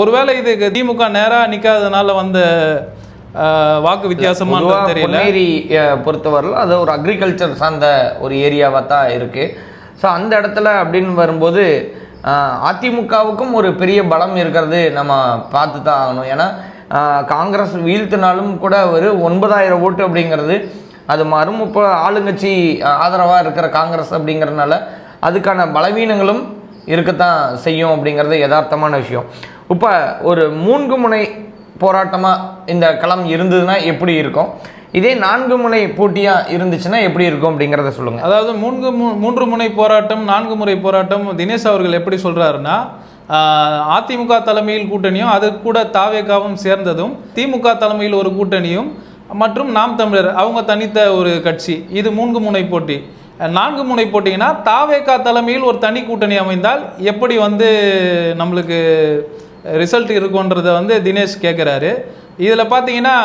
ஒருவேளை இது திமுக நேராக நிற்காதனால வந்த வாக்கு வித்தியாசமா பொதுவா தெரியல. பொறுத்தவரையிலும் அது ஒரு அக்ரிகல்ச்சர் சார்ந்த ஒரு ஏரியாவாக தான் இருக்குது ஸோ அந்த இடத்துல அப்படின்னு வரும்போது அதிமுகவுக்கும் ஒரு பெரிய பலம் இருக்கிறது நம்ம பார்த்து தான் ஆகணும். ஏன்னா காங்கிரஸ் வீழ்த்தினாலும் கூட ஒரு ஒன்பதாயிரம் ஓட்டு அப்படிங்கிறது அது மாறும் இப்போ ஆளுங்கட்சி ஆதரவாக இருக்கிற காங்கிரஸ் அப்படிங்கிறதுனால அதுக்கான பலவீனங்களும் இருக்கத்தான் செய்யும் அப்படிங்கிறது யதார்த்தமான விஷயம். இப்போ ஒரு மூன்று முனை போராட்டமாக இந்த களம் இருந்ததுன்னா எப்படி இருக்கும்? இதே நான்கு முனை போட்டியாக இருந்துச்சுன்னா எப்படி இருக்கும் அப்படிங்கிறத சொல்லுங்கள் அதாவது மூன்று மூன்று முனை போராட்டம் நான்கு முறை போராட்டம் தினேஷ் அவர்கள் எப்படி சொல்கிறாருன்னா அதிமுக தலைமையில் கூட்டணியும் அது கூட தாவேகாவும் சேர்ந்ததும் திமுக தலைமையில் ஒரு கூட்டணியும் மற்றும் நாம் தமிழர் அவங்க தனித்த ஒரு கட்சி. இது மூன்று முனை போட்டி. நான்கு முனை போட்டிங்கன்னா தாவேகா தலைமையில் ஒரு தனி கூட்டணி அமைந்தால் எப்படி வந்து நம்மளுக்கு ரிசல்ட் இருக்குன்றத வந்து தினேஷ் கேட்குறாரு இதில் பார்த்தீங்கன்னா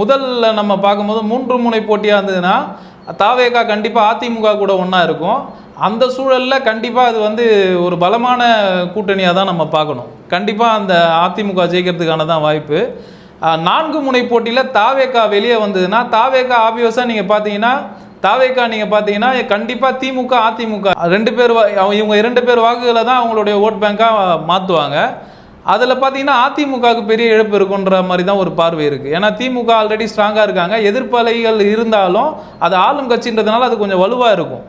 முதல்ல நம்ம பார்க்கும்போது மூன்று முனை போட்டியாக இருந்ததுன்னா தாவேகா கண்டிப்பாக அதிமுக கூட ஒன்றா இருக்கும். அந்த சூழலில் கண்டிப்பாக அது வந்து ஒரு பலமான கூட்டணியாக தான் நம்ம பார்க்கணும். கண்டிப்பாக அந்த அதிமுக ஜெயிக்கிறதுக்கான தான் வாய்ப்பு. நான்கு முனை போட்டியில் தாவேக்கா வெளியே வந்ததுன்னா தாவேக்கா ஆபியஸாக நீங்கள் பார்த்தீங்கன்னா தாவேக்கா நீங்கள் பார்த்தீங்கன்னா கண்டிப்பாக திமுக அதிமுக. ரெண்டு பேர் இவங்க இரண்டு பேர் வாக்குகளை தான் அவங்களுடைய ஓட் பேங்காக மாற்றுவாங்க அதில் பார்த்தீங்கன்னா அதிமுகவுக்கு பெரிய இழப்பு இருக்குன்ற மாதிரி தான் ஒரு பார்வை இருக்குது ஏன்னா திமுக ஆல்ரெடி ஸ்ட்ராங்காக இருக்காங்க. எதிர்ப்பலைகள் இருந்தாலும் அது ஆளும் கட்சின்றதுனால அது கொஞ்சம் வலுவாக இருக்கும்.